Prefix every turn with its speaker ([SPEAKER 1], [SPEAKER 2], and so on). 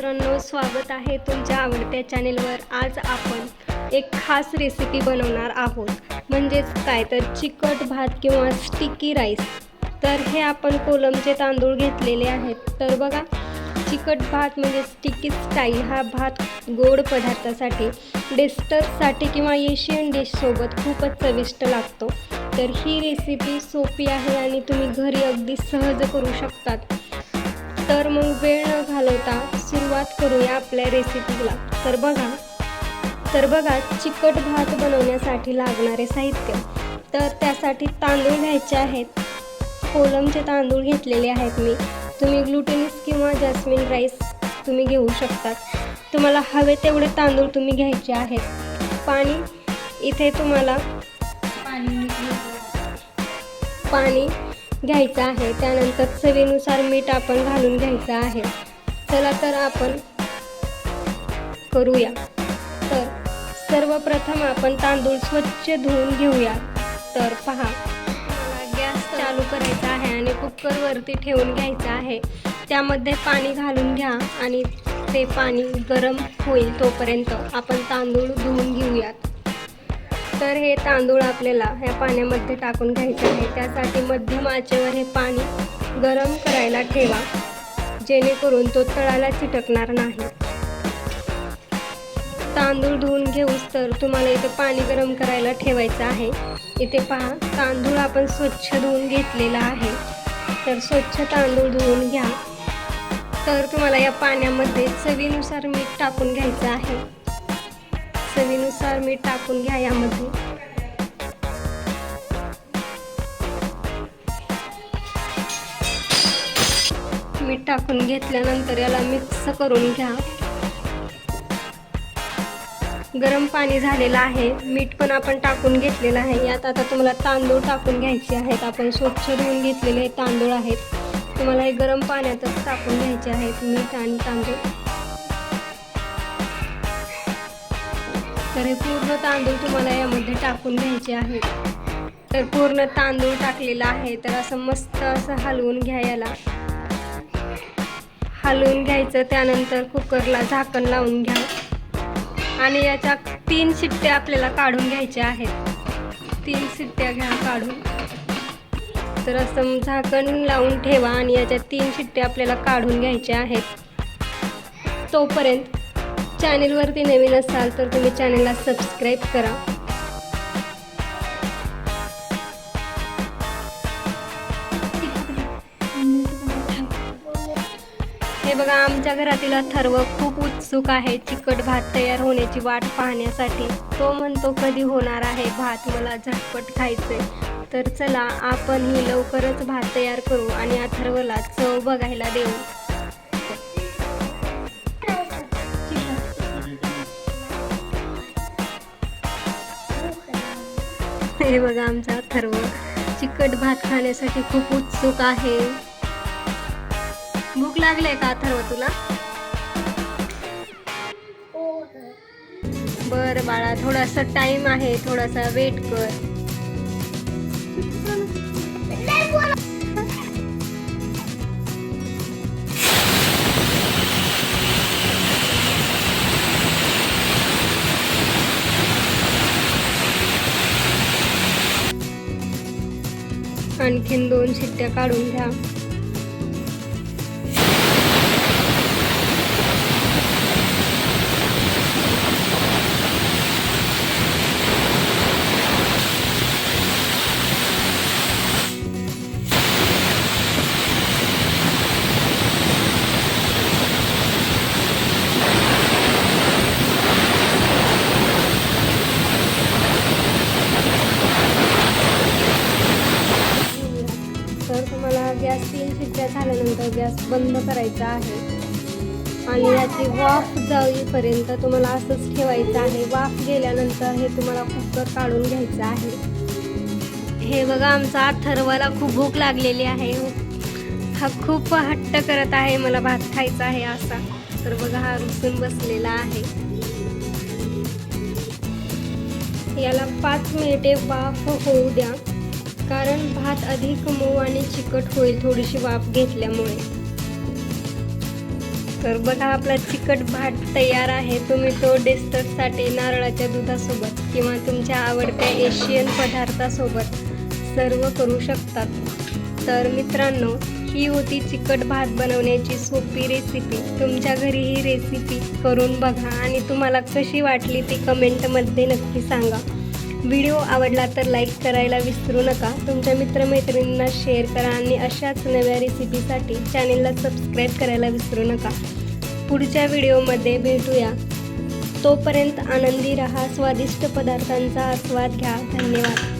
[SPEAKER 1] मित्रांनो स्वागत आहे तुमच्या आवडत्या चॅनेलवर. आज आपण एक खास रेसिपी बनवणार आहोत. म्हणजेच काय तर चिकट भात किंवा स्टिकी राईस तर हे आपण कोलमचे तांदूळ घेतलेले आहेत. तर बघा चिकट भात म्हणजे स्टिकी स्टाईल हा भात गोड पदार्थासाठी डेस्टर्ससाठी किंवा एशियन डिशसोबत खूपच चविष्ट लागतो. तर ही रेसिपी सोपी आहे आणि तुम्ही घरी अगदी सहज करू शकतात. तर मग वेळ न घालवता सुरुवात करूया आपल्या रेसिपीला तर बघा तर बघा चिकट भात बनवण्यासाठी लागणारे साहित्य. तर त्यासाठी तांदूळ घ्यायचे आहेत. कोलमचे तांदूळ घेतलेले आहेत मी. तुम्ही ग्लुटेनिस किंवा जॅस्मिन राईस तुम्ही घेऊ शकतात तुम्हाला हवे तेवढे तांदूळ तुम्ही घ्यायचे आहेत. पाणी इथे तुम्हाला पाणी घ्यायचं आहे. त्यानंतर चवीनुसार मीठ आपण घालून घ्यायचं आहे. चला तर आपण करूया. तर सर्वप्रथम आपण तांदूळ स्वच्छ धुवून घेऊया. तर पहा गॅस चालू करायचा आहे आणि कुकरवरती ठेवून घ्यायचं आहे. त्यामध्ये पाणी घालून घ्या आणि ते पाणी गरम होईल तोपर्यंत आपण तांदूळ धुवून घेऊयात. तर हे तांदूळ आपल्याला ह्या पाण्यामध्ये टाकून घ्यायचे आहे. त्यासाठी मध्यम आचेवर हे पाणी गरम करायला ठेवा जेणेकरून तो तळाला चिटकणार नाही. तांदूळ धुवून घेऊस तर तुम्हाला इथे पाणी गरम करायला ठेवायचं आहे. इथे पहा तांदूळ आपण स्वच्छ धुवून घेतलेला आहे. तर स्वच्छ तांदूळ धुवून घ्या. तर तुम्हाला या पाण्यामध्ये चवीनुसार मीठ टाकून घ्यायचं आहे. चवीनुसार मीठ टाकून घ्या यामध्ये. मीठ टाकून घेतल्यानंतर याला मिक्स करून घ्या. गरम पाणी झालेलं आहे. मीठ पण आपण टाकून घेतलेलं आहे. यात आता तुम्हाला तांदूळ टाकून घ्यायचे आहेत. आपण स्वच्छ धुवून घेतलेले तांदूळ आहेत. तुम्हाला हे गरम पाण्यातच टाकून घ्यायचे आहेत. मीठ आणि तांदूळ. तर हे पूर्ण तांदूळ तुम्हाला यामध्ये टाकून घ्यायचे आहेत तर पूर्ण तांदूळ टाकलेला आहे. तर असं मस्त असं हलवून घ्या याला. हलवून घ्यायचं त्यानंतर कुकरला झाकण लावून घ्या. आणि याच्या तीन शिट्ट्या आपल्याला काढून घ्यायच्या आहेत. तीन शिट्ट्या घ्या काढून. तर असं झाकण लावून ठेवा आणि याच्या तीन शिट्ट्या आपल्याला काढून घ्यायच्या आहेत. तोपर्यंत चॅनेलवरती नवीन असाल तर तुम्ही चॅनेलला सबस्क्राईब करा. हे बघा आमच्या घरातील अथर्व खूप उत्सुक आहे. चिकट भात तयार होण्याची वाट पाहण्यासाठी. तो म्हणतो कधी होणार आहे भात? मला झटपट खायचे तर चला आपण ही लवकरच भात तयार करू आणि अथर्वला चव बघायला देऊ. हे बघा आमचा अथर्व चिकट भात खाण्यासाठी खूप उत्सुक आहे. भूक लागले का अथर्व तुला? बर बाळा थोडासा टाइम आहे थोडासा वेट कर. आणखीन दोन शिट्ट्या काढून घ्या. शिट्ट्या झाल्यानंतर गॅस बंद करायचा आहे. आणि याची वाफ जाईपर्यंत तुम्हाला असंच ठेवायचं आहे. वाफ गेल्यानंतर हे तुम्हाला कुकर काढून घ्यायचं आहे. हे बघा आमचा अथर्वाला खूप भूक लागलेली आहे. हा खूप हट्ट करत आहे. मला भात खायचा आहे असा. तर बघा हा रुसून बसलेला आहे. याला पाच मिनिटे वाफ होऊ द्या. कारण भात अधिक मऊ आणि चिकट होईल थोडीशी वाफ घेतल्यामुळे. तर बघा आपला चिकट भात तयार आहे. तुम्ही तो डेस्टर्टसाठी नारळाच्या दुधासोबत किंवा तुमच्या आवडत्या एशियन पदार्थासोबत सर्व करू शकतात. तर मित्रांनो ही होती चिकट भात बनवण्याची सोपी रेसिपी. तुमच्या घरी ही रेसिपी करून बघा आणि तुम्हाला कशी वाटली ती कमेंटमध्ये नक्की सांगा. व्हिडिओ आवडला तर लाईक करायला विसरू नका. तुमच्या मित्रमैत्रिणींना शेअर करा आणि अशाच नव्या रेसिपीसाठी चॅनेलला सबस्क्राईब करायला विसरू नका. पुढच्या व्हिडिओमध्ये भेटूया. तोपर्यंत आनंदी रहा स्वादिष्ट पदार्थांचा आस्वाद घ्या. धन्यवाद.